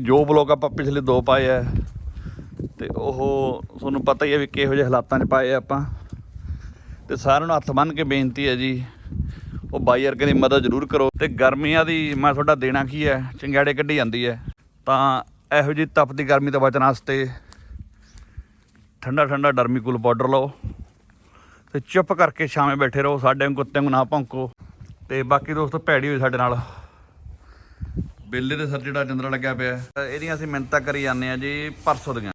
ਜੋ ਬਲੌਗ ਆਪਾਂ ਪਿਛਲੇ ਦੋ ਪਾਏ ਆ, ਤੇ ਉਹ ਤੁਹਾਨੂੰ ਪਤਾ ਹੀ ਹੈ ਵੀ ਕਿਹੋ ਜਿਹੇ ਹਾਲਾਤਾਂ 'ਚ ਪਾਏ ਆ ਆਪਾਂ। ਤੇ ਸਾਰਿਆਂ ਨੂੰ ਹੱਥ ਬੰਨ੍ਹ ਕੇ ਬੇਨਤੀ ਹੈ ਜੀ, ਉਹ ਬਾਈ ਵਰਗੇ ਦੀ ਮਦਦ ਜ਼ਰੂਰ ਕਰੋ। ਤੇ ਗਰਮੀਆਂ ਦੀ ਮੈਂ ਤੁਹਾਡਾ ਦੇਣਾ ਕੀ ਹੈ ਚੰਗਿਆੜੇ ਕੱਢੀ ਜਾਂਦੀ ਹੈ ਤਾਂ ਇਹੋ ਜਿਹੀ ਤਪਦੀ ਗਰਮੀ ਤੋਂ ਬਚਣ ਵਾਸਤੇ ਠੰਡਾ ਠੰਡਾ ਡਰਮੀਕੂਲ ਪਾਊਡਰ ਲਓ, ਤੇ ਚੁੱਪ ਕਰਕੇ ਛਾਵੇਂ ਬੈਠੇ ਰਹੋ, ਸਾਡੇ ਵਾਂਗ ਕੁੱਤੇ ਵਾਂਗ ਨਾ ਭੌਂਕੋ। ਤੇ ਬਾਕੀ ਦੋਸਤੋ, ਭੈੜੀ ਹੋਈ ਸਾਡੇ ਨਾਲ। ਬਿੱਲੇ ਦੇ ਸਰ ਜਿਹੜਾ ਜੰਦਰਾ ਲੱਗਿਆ ਪਿਆ ਹੈ। ਇਹਦੀਆਂ ਅਸੀਂ ਮਿੰਤਾ ਕਰੀ ਜਾਂਦੇ ਆ ਜੀ ਪਰਸੋਂ ਦੀਆਂ।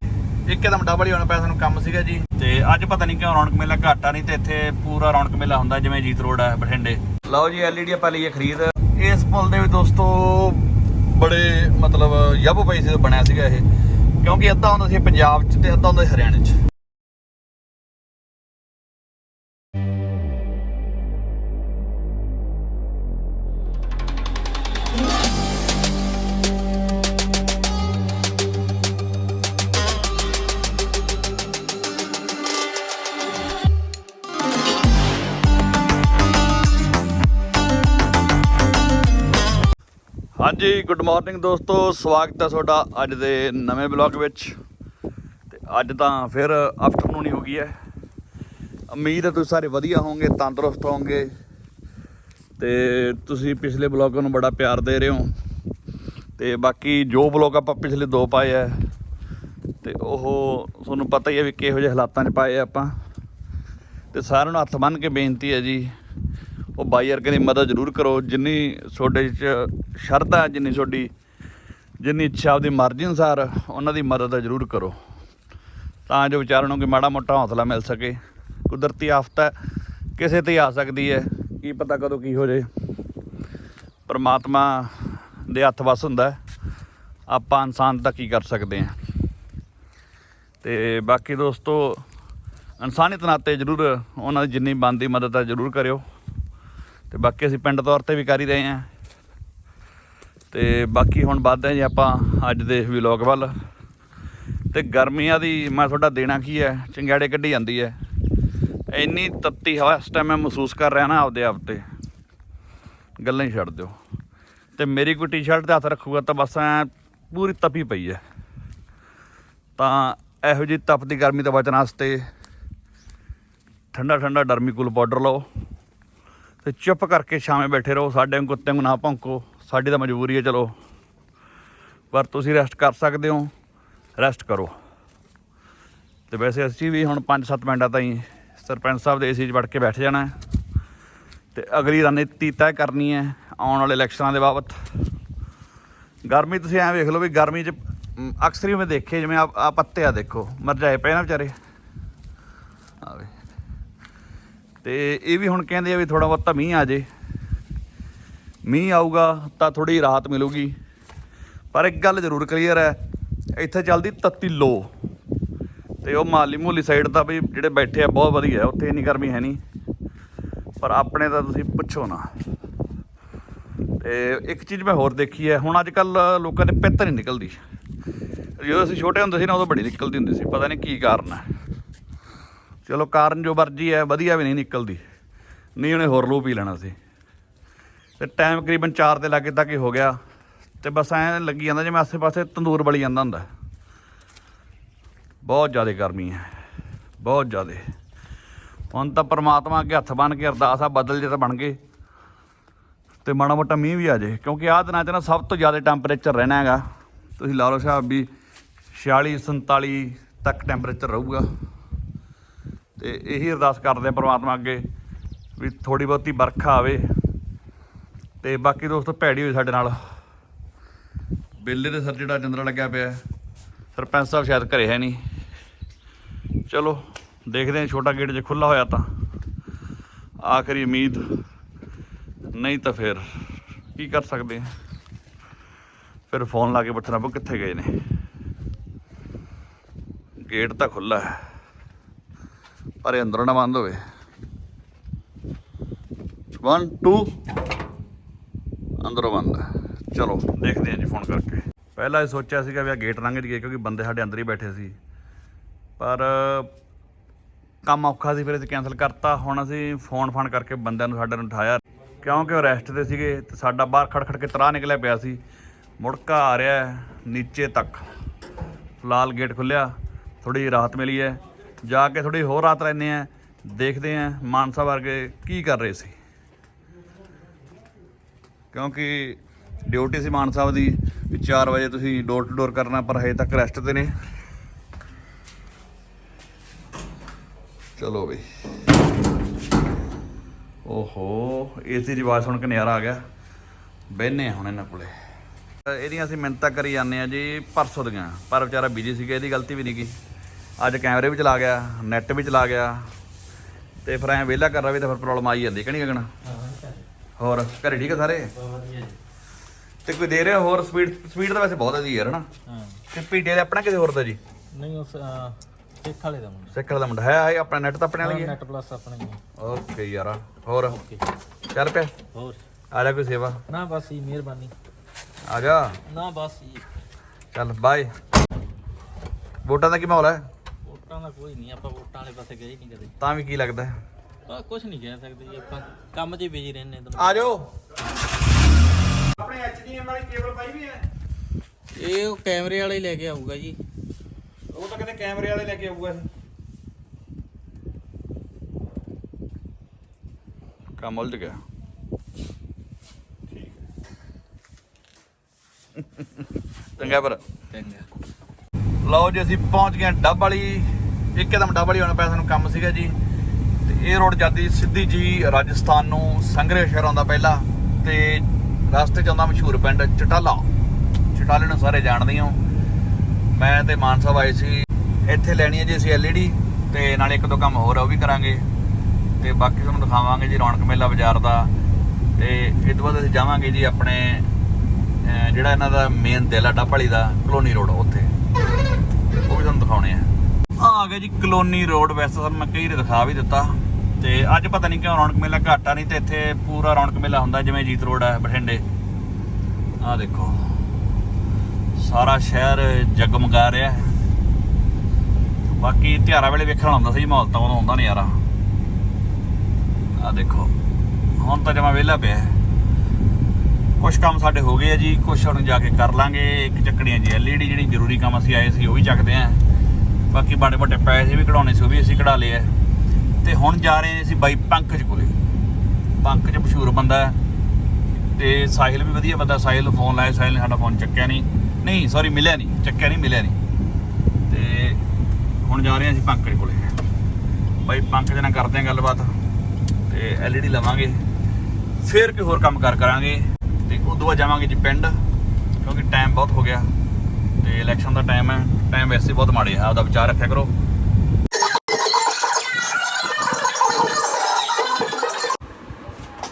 ਇੱਕਦਮ ਡਬਲ ਹੀ ਹੋਣਾ ਪਿਆ ਸਾਨੂੰ ਕੰਮ ਸੀਗਾ ਜੀ। ਤੇ ਅੱਜ ਪਤਾ ਨਹੀਂ ਕਿਉਂ ਰੌਣਕ ਮੇਲਾ ਘਾਟਾ ਨਹੀਂ ਤੇ ਇੱਥੇ ਪੂਰਾ ਰੌਣਕ ਮੇਲਾ ਹੁੰਦਾ ਜਿਵੇਂ ਜੀਤ ਰੋਡ ਹੈ ਬਠਿੰਡੇ। ਲਓ ਜੀ ਐਲਈਡੀ ਆਪਾਂ ਲਈਏ ਖਰੀਦ। ਇਸ ਪੁਲ ਦੇ ਵੀ ਦੋਸਤੋ ਬੜੇ ਮਤਲਬ ਯੱਬ ਪੈਸੇ ਤੋਂ ਬਣਿਆ ਸੀਗਾ ਇਹ। ਕਿਉਂਕਿ ਅੱਧਾ ਹੁੰਦਾ ਸੀ ਪੰਜਾਬ 'ਚ ਤੇ ਅੱਧਾ ਹੁੰਦਾ ਸੀ ਹਰਿਆਣੇ 'ਚ। ਹਾਂਜੀ ਗੁੱਡ ਮਾਰਨਿੰਗ ਦੋਸਤੋ, ਸਵਾਗਤ ਹੈ ਤੁਹਾਡਾ ਅੱਜ ਦੇ ਨਵੇਂ ਬਲੌਗ ਵਿੱਚ। ਤੇ ਅੱਜ ਤਾਂ ਫਿਰ ਆਫਟਰਨੂਨ ਹੀ ਹੋ ਗਈ ਹੈ। ਉਮੀਦ ਹੈ ਤੁਸੀਂ ਸਾਰੇ ਵਧੀਆ ਹੋਵੋਗੇ, ਤੰਦਰੁਸਤ ਹੋਵੋਗੇ। ਤੇ ਤੁਸੀਂ ਪਿਛਲੇ ਬਲੌਗਾਂ ਨੂੰ ਬੜਾ ਪਿਆਰ ਦੇ ਰਹੇ ਹੋ। ਤੇ ਬਾਕੀ ਜੋ ਬਲੌਗ ਆਪਾਂ ਪਿਛਲੇ ਦੋ ਪਾਏ ਆ ਤੇ ਉਹ ਤੁਹਾਨੂੰ ਪਤਾ ਹੀ ਹੈ ਵੀ ਕਿਹੋ ਜਿਹੇ ਹਾਲਾਤਾਂ 'ਚ ਪਾਏ ਆ ਆਪਾਂ। ਤੇ ਸਾਰਿਆਂ ਨੂੰ ਹੱਥ ਬੰਨ੍ਹ ਕੇ ਬੇਨਤੀ ਹੈ ਜੀ ਉਹ ਬਾਈ ਵਰਗੇ ਦੀ ਮਦਦ ਜ਼ਰੂਰ ਕਰੋ, ਜਿੰਨੀ ਤੁਹਾਡੇ 'ਚ ਸ਼ਰਧਾ ਜਿੰਨੀ ਤੁਹਾਡੀ, ਜਿੰਨੀ ਇੱਛਾ ਉਹਦੀ ਮਰਜ਼ੀ ਅਨੁਸਾਰ, ਉਹਨਾਂ ਦੀ ਮਦਦ ਜ਼ਰੂਰ ਕਰੋ। ਤਾਂ ਜੋ ਵਿਚਾਰਿਆਂ ਨੂੰ ਕਿ ਮਾੜਾ ਮੋਟਾ ਹੌਸਲਾ ਮਿਲ ਸਕੇ। ਕੁਦਰਤੀ ਆਫਤ ਕਿਸੇ ਤੇ ਆ ਸਕਦੀ ਹੈ। ਕੀ ਪਤਾ ਕਦੋਂ ਕੀ ਹੋ ਜੇ ਪਰਮਾਤਮਾ ਦੇ ਹੱਥ ਵਸ ਹੁੰਦਾ ਆਪਾਂ ਇਨਸਾਨ ਦਾ ਕੀ ਕਰ ਸਕਦੇ ਹਾਂ। ਤੇ ਬਾਕੀ ਦੋਸਤੋ, ਇਨਸਾਨੀਅਤ ਨਾਤੇ ਜ਼ਰੂਰ ਉਹਨਾਂ ਦੀ ਜਿੰਨੀ ਬਣਦੀ ਮਦਦ ਹੈ, ਜ਼ਰੂਰ ਕਰਿਓ। ਤੇ ਬਾਕੀ ਅਸੀਂ ਪਿੰਡ ਤੌਰ ਤੇ ਵੀ ਕਰ ਹੀ ਰਹੇ ਹਾਂ। ਤੇ ਬਾਕੀ ਹੁਣ ਵੱਧਦੇ ਹਾਂ ਜੀ ਆਪਾਂ ਅੱਜ ਦੇ ਵਲੌਗ ਵੱਲ। ਤੇ ਗਰਮੀਆਂ ਦੀ ਮੈਂ ਤੁਹਾਡਾ ਦੇਣਾ ਕੀ ਹੈ? ਚੰਗਿਆੜੇ ਕੱਢੀ ਜਾਂਦੀ ਹੈ। ਇੰਨੀ ਤੱਤੀ ਹਵਾ ਇਸ ਟਾਈਮ ਮੈਂ ਮਹਿਸੂਸ ਕਰ ਰਿਹਾ ਨਾ ਆਪਦੇ ਆਪ ਤੇ। ਗੱਲਾਂ ਹੀ ਛੱਡ ਦਿਓ। ਤੇ ਮੇਰੀ ਕੋਈ ਟੀ-ਸ਼ਰਟ ਤੇ ਹੱਥ ਰੱਖੂਗਾ ਤਾਂ ਬਸ ਐ ਪੂਰੀ ਤਪੀ ਪਈ ਹੈ। ਤਾਂ ਇਹੋ ਜਿਹੀ ਤਪਦੀ ਗਰਮੀ ਤੋਂ ਬਚਣ ਵਾਸਤੇ ਠੰਡਾ ਠੰਡਾ ਡਰਮੀਕੂਲ ਪਾਊਡਰ ਲਓ। ਤੇ ਚੁੱਪ ਕਰਕੇ ਛਾਵੇਂ ਬੈਠੇ ਰਹੋ, ਸਾਡੇ ਵਾਂਗ ਕੁੱਤੇ ਵਾਂਗ ਨਾ ਭੌਂਕੋ, ਸਾਡੀ ਤਾਂ ਮਜਬੂਰੀ ਹੈ, ਚਲੋ। ਪਰ ਤੁਸੀਂ ਰੈਸਟ ਕਰ ਸਕਦੇ ਹੋ ਰੈਸਟ ਕਰੋ। ਤੇ ਵੈਸੇ ਅਸੀਂ ਵੀ ਹੁਣ 5-7 ਮਿੰਟਾਂ ਤਾਈਂ ਸਰਪੰਚ ਸਾਹਿਬ ਦੇ ਏਸੀ 'ਚ ਵੜ ਕੇ ਬੈਠ ਜਾਣਾ ਹੈ। ਤੇ ਅਗਲੀ ਰਣਨੀਤੀ ਤੈਅ ਕਰਨੀ ਹੈ ਆਉਣ ਵਾਲੇ ਇਲੈਕਸ਼ਨਾਂ ਦੇ ਬਾਬਤ। ਗਰਮੀ ਤੁਸੀਂ ਐਂ ਵੇਖ ਲਓ ਵੀ ਗਰਮੀ 'ਚ ਅਕਸਰ ਹੀ ਮੈਂ ਦੇਖੇ, ਜਿਵੇਂ ਆ ਆ ਪੱਤੇ ਆ ਦੇਖੋ, ਮਰਜਾਏ ਪਏ ਨਾ ਵਿਚਾਰੇ ਆਵੇ ਤੇ ਇਹ ਵੀ ਹੁਣ ਕਹਿੰਦੇ ਆ ਵੀ ਥੋੜਾ ਬਹੁਤਾ ਮੀਂਹ ਆ ਜੇ। ਮੀਂਹ ਆਊਗਾ ਤਾਂ ਥੋੜੀ ਰਾਹਤ ਮਿਲੂਗੀ। ਪਰ ਇੱਕ ਗੱਲ ਜ਼ਰੂਰ ਕਲੀਅਰ ਹੈ, ਇੱਥੇ ਚੱਲਦੀ ਤੱਤੀ ਲੋ। ਤੇ ਉਹ ਮਾਲੀ ਮੂਲੀ ਸਾਈਡ ਤਾਂ ਵੀ ਜਿਹੜੇ ਬੈਠੇ ਆ ਬਹੁਤ ਵਧੀਆ ਉੱਥੇ ਇੰਨੀ ਗਰਮੀ ਹੈ ਨਹੀਂ। ਪਰ ਆਪਣੇ ਤਾਂ ਤੁਸੀਂ ਪੁੱਛੋ ਨਾ। ਤੇ ਇੱਕ ਚੀਜ਼ ਮੈਂ ਹੋਰ ਦੇਖੀ ਹੈ, ਹੁਣ ਅੱਜ ਕੱਲ ਲੋਕਾਂ ਦੇ ਪਿੱਤ ਨਹੀਂ ਨਿਕਲਦੀ। ਜਦੋਂ ਅਸੀਂ ਛੋਟੇ ਹੁੰਦੇ ਸੀ ਨਾ, ਉਦੋਂ ਬੜੀ ਨਿਕਲਦੀ ਹੁੰਦੀ ਸੀ, ਪਤਾ ਨਹੀਂ ਕੀ ਕਾਰਨ ਹੈ। ਚਲੋ ਕਾਰਨ ਜੋ ਮਰਜ਼ੀ ਹੈ, ਵਧੀਆ ਵੀ ਨਹੀਂ ਨਿਕਲਦੀ। ਨਹੀਂ ਉਹਨੇ ਹੋਰ ਲੋ ਪੀ ਲੈਣਾ ਸੀ। ਤੇ ਟਾਈਮ ਕਰੀਬਨ 4 ਦੇ ਲਾਗੇ ਤੱਕ ਹੀ ਹੋ ਗਿਆ। ਤੇ ਬਸ ਐਂ ਲੱਗੀ ਜਾਂਦਾ ਜਿਵੇਂ ਆਸੇ-ਪਾਸੇ ਤੰਦੂਰ ਬਲੀ ਜਾਂਦਾ ਹੁੰਦਾ। ਬਹੁਤ ਜ਼ਿਆਦਾ ਗਰਮੀ ਹੈ। ਬਹੁਤ ਜ਼ਿਆਦਾ। ਹੁਣ ਤਾਂ ਪ੍ਰਮਾਤਮਾ ਅੱਗੇ ਹੱਥ ਬੰਨ ਕੇ ਅਰਦਾਸ ਆ, ਬਦਲ ਜੇ ਤਾਂ ਬਣ ਗਏ। ਤੇ ਮਾੜਾ ਮੋਟਾ ਮੀਂਹ ਵੀ ਆ ਜੇ। ਕਿਉਂਕਿ ਆਹ ਦਿਨਾਂ 'ਚ ਨਾ ਸਭ ਤੋਂ ਜ਼ਿਆਦਾ ਟੈਂਪਰੇਚਰ ਰਹਿਣਾ ਹੈਗਾ। ਤੁਸੀਂ ਲਾ ਲਓ ਹਿਸਾਬ ਵੀ 46 47 ਤੱਕ ਟੈਂਪਰੇਚਰ ਰਹੂਗਾ। ਤੇ ਇਹੀ ਅਰਦਾਸ ਕਰਦੇ ਆ ਪ੍ਰਮਾਤਮਾ ਅੱਗੇ ਵੀ ਥੋੜੀ ਬਹੁਤੀ ਵਰਖਾ ਆਵੇ ਤੇ ਬਾਕੀ ਦੋਸਤੋ ਭੈੜੀ ਹੋਈ ਸਾਡੇ ਨਾਲ। ਬਿੱਲੇ ਦੇ ਸਰ ਜਿਹੜਾ ਜੰਦਰਾ ਲੱਗਿਆ ਪਿਆ ਸਰਪੰਚ ਸਾਹਿਬ ਸ਼ਾਇਦ ਘਰੇ ਹੈ ਨਹੀਂ। ਚਲੋ, ਦੇਖਦੇ ਹਾਂ ਛੋਟਾ ਗੇਟ ਜੇ ਖੁੱਲਾ ਹੋਇਆ ਤਾਂ। ਆਖਰੀ ਉਮੀਦ, ਨਹੀਂ ਤਾਂ ਫਿਰ ਕੀ ਕਰ ਸਕਦੇ ਹਾਂ। ਫਿਰ ਫੋਨ ਲਾ ਕੇ ਪੁੱਛਣਾ ਪਊ ਕਿੱਥੇ ਗਏ ਨੇ। ਗੇਟ ਤਾਂ ਖੁੱਲਾ ਹੈ। ਪਰ ਇਹ ਅੰਦਰੋਂ ਨਾ ਬੰਦ ਹੋਵੇ। 1 2 ਅੰਦਰੋਂ ਬੰਦ। ਹੈ ਚਲੋ। ਦੇਖਦੇ ਹਾਂ ਜੀ ਫੋਨ ਕਰਕੇ। ਪਹਿਲਾਂ ਇਹ ਸੋਚਿਆ ਸੀਗਾ ਵੀ ਆ ਗੇਟ ਲੰਘ ਜੀਏ ਕਿਉਂਕਿ ਬੰਦੇ ਸਾਡੇ ਅੰਦਰ ਹੀ ਬੈਠੇ ਸੀ। ਪਰ ਕੰਮ ਔਖਾ ਸੀ, ਫਿਰ ਅਸੀਂ ਕੈਨਸਲ ਕਰਤਾ। ਹੁਣ ਅਸੀਂ ਫੋਨ ਫਾਨ ਕਰਕੇ ਬੰਦਿਆਂ ਨੂੰ ਸਾਡੇ ਨੂੰ ਉਠਾਇਆ। ਕਿਉਂਕਿ ਉਹ ਰੈਸਟ ਤੇ ਸੀਗੇ ਤੇ ਸਾਡਾ ਬਾਹਰ ਖੜ ਖੜ ਕੇ ਤਰਾ ਨਿਕਲਿਆ ਪਿਆ ਸੀ। ਮੁੜਕਾ ਆ ਰਿਹਾ ਨੀਚੇ ਤੱਕ। ਫਿਲਹਾਲ ਗੇਟ ਖੁੱਲਿਆ ਥੋੜੀ ਰਾਹਤ ਮਿਲੀ ਹੈ। ਜਾ ਕੇ ਥੋੜੀ ਹੋਰ ਰਾਤ ਲੈਨੇ ਆ, ਦੇਖਦੇ ਆ ਮਾਨਸਾ ਵਰਗੇ ਕੀ ਕਰ ਰਹੇ ਸੀ। ਕਿਉਂਕਿ ਡਿਊਟੀ ਸੀ ਮਾਨ ਸਾਹਿਬ ਦੀ, ਵੀ 4 ਵਜੇ ਤੁਸੀਂ ਡੋਰ ਟੂ ਡੋਰ ਕਰਨਾ, ਪਰ ਹਜੇ ਤੱਕ ਰੈਸਟ ਤੇ ਨੇ। ਚਲੋ ਬਈ। ਓਹੋ ਇਸ ਦੀ ਆਵਾਜ਼ ਸੁਣ ਕੇ ਨਜ਼ਾਰਾ ਆ ਗਿਆ। ਬਹਿਨੇ ਹੁਣ ਇਹਨਾਂ ਕੋਲੇ। ਇਹਦੀਆਂ ਅਸੀਂ ਮਿੰਨਤਾਂ ਕਰੀ ਜਾਂਦੇ ਆ ਜੀ, ਪਰਸੋਂ ਦੀਆਂ, ਪਰ ਵਿਚਾਰਾ ਬਿਜ਼ੀ ਸੀਗਾ, ਇਹਦੀ ਗਲਤੀ ਵੀ ਨਹੀਂ ਕੀ ਅੱਜ ਕੈਮਰੇ ਵੀ ਚਲਾ ਗਿਆ ਨੈਟ ਵੀ ਚਲਾ ਗਿਆ ਤੇ ਫਿਰ ਐ ਵਿਹਲਾ ਕਰ ਰਹਾ ਵੀ ਤਾਂ ਫਿਰ ਪ੍ਰੋਬਲਮ ਆਈ ਜਾਂਦੀ ਕਿ ਨਹੀਂ ਗਗਣਾ ਹੋਰ ਘਰੇ ਠੀਕ ਆ ਸਾਰੇ? ਤੇ ਕੋਈ ਦੇ ਰਿਹਾ ਹੋਰ ਸਪੀਡ ਸਪੀਡ ਤਾਂ ਵੈਸੇ ਬਹੁਤ ਹੈ ਜੀ ਯਾਰ ਹਨਾ? ਤੇ ਪੀਡੇ ਦਾ ਆਪਣਾ ਕਿਸੇ ਹੋਰ ਦਾ ਜੀ? ਨਹੀਂ ਉਸ ਸਿੱਖ ਵਾਲੇ ਦਾ ਮੁੰਡਾ। ਸਿੱਕਲ ਦਾ ਮੁੰਡਾ। ਹੈ ਆਪਣਾ ਨੈਟ ਤਾਂ ਆਪਣੇ ਵਾਲੀ ਹੈ ਨੈਟ ਪਲੱਸ ਆਪਣਾ ਹੀ ਓਕੇ ਯਾਰ। ਹੋਰ? ਓਕੇ ਚੱਲ ਪਿਆ। ਹੋਰ? ਆ ਜਾ ਕੋਈ ਸੇਵਾ। ਨਾ ਬਸ ਹੀ ਮਿਹਰਬਾਨੀ। ਆ ਜਾ। ਨਾ ਬਸ ਹੀ ਚੱਲ ਬਾਏ ਵੋਟਾਂ ਦਾ ਕੀ ਮਾਹੌਲ ਹੈ? ਦਾ ਕੋਈ ਨਹੀਂ ਆਪਾਂ ਵੋਟਾਂ ਵਾਲੇ ਪਾਸੇ ਗਏ ਨਹੀਂ ਕਦੇ। ਤਾਂ ਵੀ ਕੀ ਲੱਗਦਾ? ਹੈ? ਆ ਕੁਝ ਨਹੀਂ ਕਹਿ ਸਕਦੇ ਜੀ ਆਪਾਂ ਕੰਮ 'ਚ ਬਿਜ਼ੀ ਰਹਿੰਦੇ ਤਾਂ ਆ ਜਾਓ। ਆਪਣੇ HDMI ਵਾਲੀ ਕੇਬਲ ਪਾਈ ਵੀ ਹੈ। ਇਹ ਉਹ ਕੈਮਰੇ ਵਾਲਾ ਹੀ ਲੈ ਕੇ ਆਊਗਾ ਜੀ। ਉਹ ਤਾਂ ਕਹਿੰਦੇ ਕੈਮਰੇ ਵਾਲੇ ਲੈ ਕੇ ਆਊਗਾ ਇਹ। ਕੰਮ ਉਲਝ ਗਿਆ। ਚੰਗਾ ਪਰ ਚੰਗਾ। ਲਓ ਜੀ ਅਸੀਂ ਪਹੁੰਚ ਗਏ ਹਾਂ ਡੱਬ ਵਾਲੀ ਇੱਕਦਮ ਡੱਬ ਵਾਲੀ ਆਉਣਾ ਪਿਆ ਸਾਨੂੰ ਕੰਮ ਸੀਗਾ ਜੀ। ਤੇ ਇਹ ਰੋਡ ਜਾਂਦੀ ਸਿੱਧੀ ਜੀ ਰਾਜਸਥਾਨ ਨੂੰ ਸੰਗਰੇ ਸ਼ਹਿਰ ਆਉਂਦਾ ਪਹਿਲਾਂ ਤੇ ਰਸਤੇ ਚ ਆਉਂਦਾ ਮਸ਼ਹੂਰ ਪਿੰਡ ਚਟਾਲਾ। ਚਟਾਲੇ ਨੂੰ ਸਾਰੇ ਜਾਣਦੇ ਹੋ। ਮੈਂ ਤੇ ਮਾਨ ਸਾਹਿਬ ਆਏ ਸੀ। ਇੱਥੇ ਲੈਣੀ ਹੈ ਜੀ ਅਸੀਂ ਐਲਈਡੀ ਤੇ ਨਾਲੇ ਇੱਕ ਦੋ ਕੰਮ ਹੋਰ ਆ, ਉਹ ਵੀ ਕਰਾਂਗੇ। ਤੇ ਬਾਕੀ ਤੁਹਾਨੂੰ ਦਿਖਾਵਾਂਗੇ ਜੀ ਰੌਣਕ ਮੇਲਾ ਬਾਜ਼ਾਰ ਦਾ। ਤੇ ਇਸ ਤੋਂ ਬਾਅਦ ਅਸੀਂ ਜਾਵਾਂਗੇ ਜੀ ਆਪਣੇ ਜਿਹੜਾ ਇਹਨਾਂ ਦਾ ਮੇਨ ਦਿਲ ਆ, ਡੱਬ ਵਾਲੀ ਦਾ, ਕਲੋਨੀ ਰੋਡ ਉੱਥੇ। ਉਹ ਵੀ ਤੁਹਾਨੂੰ ਦਿਖਾਉਣੇ ਆ। ਆ ਆ ਗਿਆ ਜੀ ਕਲੋਨੀ ਰੋਡ ਵੈਸੇ ਸਰ ਮੈਂ ਕਈ ਵਾਰੀ ਦਿਖਾ ਵੀ ਦਿੱਤਾ ਤੇ ਅੱਜ ਪਤਾ ਨਹੀਂ ਕਿਉਂ ਰੌਣਕ ਮੇਲਾ ਘੱਟ ਆ ਨਹੀਂ ਤੇ ਇੱਥੇ ਪੂਰਾ ਰੌਣਕ ਮੇਲਾ ਹੁੰਦਾ ਜਿਵੇਂ ਜੀਤ ਰੋਡ ਹੈ ਬਠਿੰਡੇ। ਆ ਦੇਖੋ, ਸਾਰਾ ਸ਼ਹਿਰ ਜਗਮਗਾ ਰਿਹਾ ਹੈ। ਬਾਕੀ ਤਿਉਹਾਰਾਂ ਵੇਲੇ ਵੇਖਣ ਆਉਂਦਾ ਸੀ, ਮਾਹੌਲ ਤਾਂ ਉਦੋਂ ਆਉਂਦਾ ਨਹੀਂ ਯਾਰਾ ਆ ਦੇਖੋ, ਹੁਣ ਤਾਂ ਜਮਾ ਵਿਹਲਾ ਪਿਆ ਹੈ। ਕੁਝ ਕੰਮ ਸਾਡੇ ਹੋ ਗਏ ਆ ਜੀ ਕੁਝ ਹੁਣ ਜਾ ਕੇ ਕਰ ਲਾਂਗੇ। ਇੱਕ ਚੱਕੜੀਆਂ ਜੀ ਐਲਈਡੀ ਜਿਹੜੀ ਜ਼ਰੂਰੀ ਕੰਮ ਅਸੀਂ ਆਏ ਸੀ, ਉਹ ਵੀ ਚੱਕਦੇ ਆਂ। ਬਾਕੀ ਬਾੜੇ ਵੱਡੇ ਪੈਸੇ ਵੀ ਕਢਾਉਣੇ ਸੀ, ਉਹ ਵੀ ਅਸੀਂ ਕਢਾ ਲਏ ਆ। ਤੇ ਹੁਣ ਜਾ ਰਹੇ ਅਸੀਂ ਬਾਈ ਪੰਕਜ ਕੋਲੇ। ਪੰਕਜ ਮਸ਼ਹੂਰ ਬੰਦਾ ਹੈ। ਤੇ ਸਾਹਿਲ ਵੀ ਵਧੀਆ ਬੰਦਾ, ਸਾਹਿਲ ਨੂੰ ਫੋਨ ਲਾਇਆ, ਸਾਹਿਲ ਨੇ ਸਾਡਾ ਫੋਨ ਚੱਕਿਆ ਨਹੀਂ। ਨਹੀਂ ਸੌਰੀ ਮਿਲਿਆ ਨਹੀਂ, ਚੱਕਿਆ ਨਹੀਂ, ਮਿਲਿਆ ਨਹੀਂ। ਤੇ ਹੁਣ ਜਾ ਰਹੇ ਹਾਂ ਅਸੀਂ ਪੰਕਜ ਕੋਲੇ। ਬਾਈ ਪੰਕਜ ਨਾਲ ਕਰਦੇ ਹਾਂ ਗੱਲਬਾਤ। ਤੇ ਐਲਈਡੀ ਲਵਾਂਗੇ। ਫਿਰ ਕੋਈ ਹੋਰ ਕੰਮ ਕਰ ਕਰਾਂਗੇ। ਤੇ ਉਦੋਂ ਬਾਅਦ ਜਾਵਾਂਗੇ ਜੀ ਪਿੰਡ, ਕਿਉਂਕਿ ਟਾਈਮ ਬਹੁਤ ਹੋ ਗਿਆ। ਤੇ ਇਲੈਕਸ਼ਨ ਦਾ ਟਾਈਮ ਹੈ ਟਾਈਮ ਵੈਸੇ ਬਹੁਤ ਮਾੜੇ ਆ ਆਪਦਾ ਵਿਚਾਰ ਰੱਖਿਆ ਕਰੋ।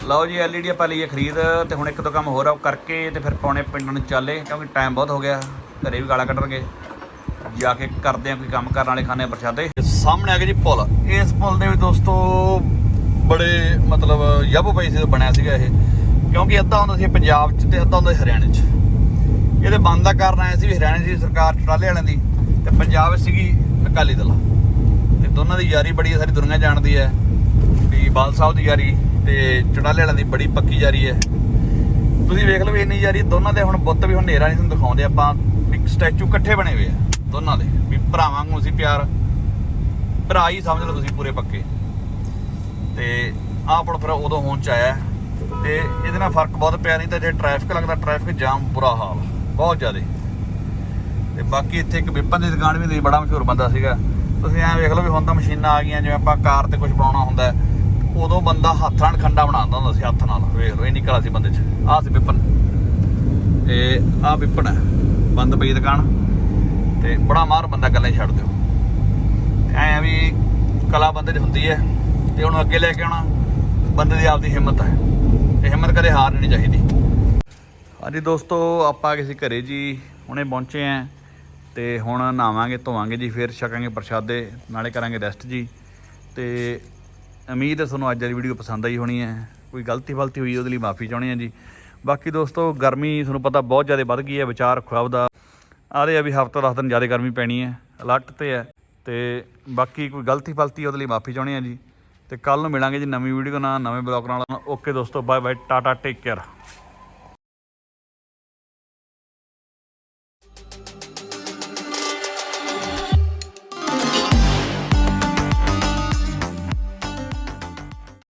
ਲਓ ਜੀ ਐਲਈਡੀ ਆਪਾਂ ਲਈਏ ਖਰੀਦ, ਤੇ ਹੁਣ ਇੱਕ ਦੋ ਕੰਮ ਹੋਰ ਆ, ਉਹ ਕਰਕੇ ਤੇ ਫਿਰ ਪਾਉਣੇ ਪਿੰਡ ਨੂੰ ਚੱਲੇ, ਕਿਉਂਕਿ ਟਾਈਮ ਬਹੁਤ ਹੋ ਗਿਆ, ਘਰੇ ਵੀ ਗਾਲਾਂ ਕੱਢਣਗੇ। ਜਾ ਕੇ ਕਰਦੇ ਆ ਕੋਈ ਕੰਮ ਕਰਨ ਵਾਲੇ ਖਾਣੇ ਪ੍ਰਸ਼ਾਦੇ। ਸਾਹਮਣੇ ਆ ਗਿਆ ਜੀ ਪੁਲ। ਇਸ ਪੁਲ ਦੇ ਵੀ ਦੋਸਤੋ, ਬੜੇ ਮਤਲਬ ਯੱਬ ਪਈ ਸੀ, ਬਣਿਆ ਸੀਗਾ ਇਹ। ਕਿਉਂਕਿ ਅੱਧਾ ਹੁੰਦਾ ਸੀ ਪੰਜਾਬ 'ਚ ਤੇ ਅੱਧਾ ਹੁੰਦਾ ਸੀ ਹਰਿਆਣੇ 'ਚ। ਇਹਦੇ ਬੰਦ ਦਾ ਕਾਰਨ ਆਇਆ ਸੀ ਵੀ ਹਰਿਆਣੇ ਦੀ ਸਰਕਾਰ ਟਰਾਲੇ ਵਾਲਿਆਂ ਦੀ ਤੇ ਪੰਜਾਬ ਸੀਗੀ ਅਕਾਲੀ ਦਲ। ਤੇ ਦੋਨਾਂ ਦੀ ਯਾਰੀ ਬੜੀ ਸਾਰੀ ਦੁਨੀਆ ਜਾਣਦੀ ਹੈ ਵੀ ਬਾਲ ਸਾਹਿਬ ਦੀ ਯਾਰੀ ਤੇ ਚੜਾਲੇ ਵਾਲਿਆਂ ਦੀ ਬੜੀ ਪੱਕੀ ਯਾਰੀ ਹੈ। ਤੁਸੀਂ ਵੇਖ ਲਓ ਵੀ ਇੰਨੀ ਯਾਰੀ ਦੋਨਾਂ ਦੇ ਹੁਣ ਬੁੱਤ ਵੀ ਹੁਣ ਨੇਰਾ ਨਹੀਂ ਤੁਹਾਨੂੰ ਦਿਖਾਉਂਦੇ, ਆਪਾਂ ਇੱਕ ਸਟੈਚੂ ਇਕੱਠੇ ਬਣੇ ਹੋਏ ਆ ਦੋਨਾਂ ਦੇ, ਵੀ ਭਰਾਵਾਂ ਨੂੰ ਸੀ ਪਿਆਰ। ਭਰਾ ਹੀ ਸਮਝ ਲਓ ਤੁਸੀਂ ਪੂਰੇ ਪੱਕੇ। ਤੇ ਆਹ ਹੁਣ ਫਿਰ ਉਦੋਂ ਹੋਣ ਚ ਆਇਆ ਤੇ ਇਹਦੇ ਨਾਲ ਫ਼ਰਕ ਬਹੁਤ ਪਿਆ, ਨਹੀਂ ਤਾਂ ਜੇ ਟ੍ਰੈਫਿਕ ਲੱਗਦਾ ਟ੍ਰੈਫਿਕ ਜਾਮ ਬੁਰਾ ਹਾਲ ਬਹੁਤ ਜ਼ਿਆਦਾ। ਤੇ ਬਾਕੀ ਇੱਥੇ ਇੱਕ ਵਿਪਨ ਦੀ ਦੁਕਾਨ ਵੀ ਨਹੀਂ ਬੜਾ ਮਸ਼ਹੂਰ ਬੰਦਾ ਸੀਗਾ। ਤੁਸੀਂ ਐਂ ਵੇਖ ਲਓ ਵੀ ਹੁਣ ਤਾਂ ਮਸ਼ੀਨਾਂ ਆ ਗਈਆਂ, ਜਿਵੇਂ ਆਪਾਂ ਕਾਰ ਤੇ ਕੁਝ ਬਣਾਉਣਾ ਹੁੰਦਾ ਉਦੋਂ ਬੰਦਾ ਹੱਥ ਨਾਲ ਖੰਡਾ ਬਣਾਉਂਦਾ ਹੁੰਦਾ ਸੀ, ਹੱਥ ਨਾਲ। ਵੇਖ ਲਓ ਇੰਨੀ ਕਲਾ ਸੀ ਬੰਦੇ 'ਚ। ਆਹ ਸੀ ਵਿਪਨ। ਤੇ ਆਹ ਵਿਪਨ ਹੈ, ਬੰਦ ਪਈ ਦੁਕਾਨ। ਤੇ ਬੜਾ ਮਾਰ ਬੰਦਾ ਗੱਲਾਂ ਛੱਡ ਦਿਓ। ਐ ਆ ਵੀ ਕਲਾ ਬੰਦੇ 'ਚ ਹੁੰਦੀ ਹੈ, ਤੇ ਉਹਨੂੰ ਅੱਗੇ ਲੈ ਕੇ ਆਉਣਾ, ਬੰਦੇ ਦੀ ਆਪਦੀ ਹਿੰਮਤ ਹੈ। ਤੇ ਹਿੰਮਤ ਕਦੇ ਹਾਰ ਨਹੀਂ ਚਾਹੀਦੀ। ਹਾਂਜੀ ਦੋਸਤੋ, ਆਪਾਂ ਕਿਸੇ ਘਰੇ ਜੀ ਹੁਣੇ ਪਹੁੰਚੇ ਆਂ ਤੇ ਹੁਣ ਨਹਾਵਾਂਗੇ, ਧੋਵਾਂਗੇ ਜੀ, ਫਿਰ ਛਕਾਂਗੇ ਪ੍ਰਸ਼ਾਦੇ, ਨਾਲੇ ਕਰਾਂਗੇ ਰੈਸਟ ਜੀ। ਤੇ ਉਮੀਦ ਹੈ ਤੁਹਾਨੂੰ ਅੱਜ ਦੀ ਵੀਡੀਓ ਪਸੰਦ ਆਈ ਹੋਣੀ ਹੈ। ਕੋਈ ਗਲਤੀ ਫਲਤੀ ਹੋਈ, ਉਹਦੇ ਲਈ ਮਾਫੀ ਚਾਹੁੰਦੇ ਹਾਂ ਜੀ। ਬਾਕੀ ਦੋਸਤੋ, ਗਰਮੀ ਤੁਹਾਨੂੰ ਪਤਾ ਬਹੁਤ ਜ਼ਿਆਦਾ ਵੱਧ ਗਈ ਹੈ, ਵਿਚਾਰ ਰੱਖੋ ਆਪਦਾ ਆਦੇ ਆ ਵੀ ਹਫਤਾ 10 ਦਿਨ ਜ਼ਿਆਦਾ ਗਰਮੀ ਪੈਣੀ ਹੈ, ਅਲਰਟ ਤੇ ਹੈ। ਤੇ ਬਾਕੀ ਕੋਈ ਗਲਤੀ ਫਲਤੀ, ਉਹਦੇ ਲਈ ਮਾਫੀ ਚਾਹੁੰਦੇ ਹਾਂ ਜੀ। ਤੇ ਕੱਲ ਨੂੰ ਮਿਲਾਂਗੇ ਜੀ ਨਵੀਂ ਵੀਡੀਓ ਨਾਲ, ਨਵੇਂ ਬਲੌਗ ਨਾਲ। ਓਕੇ ਦੋਸਤੋ bye bye tata take care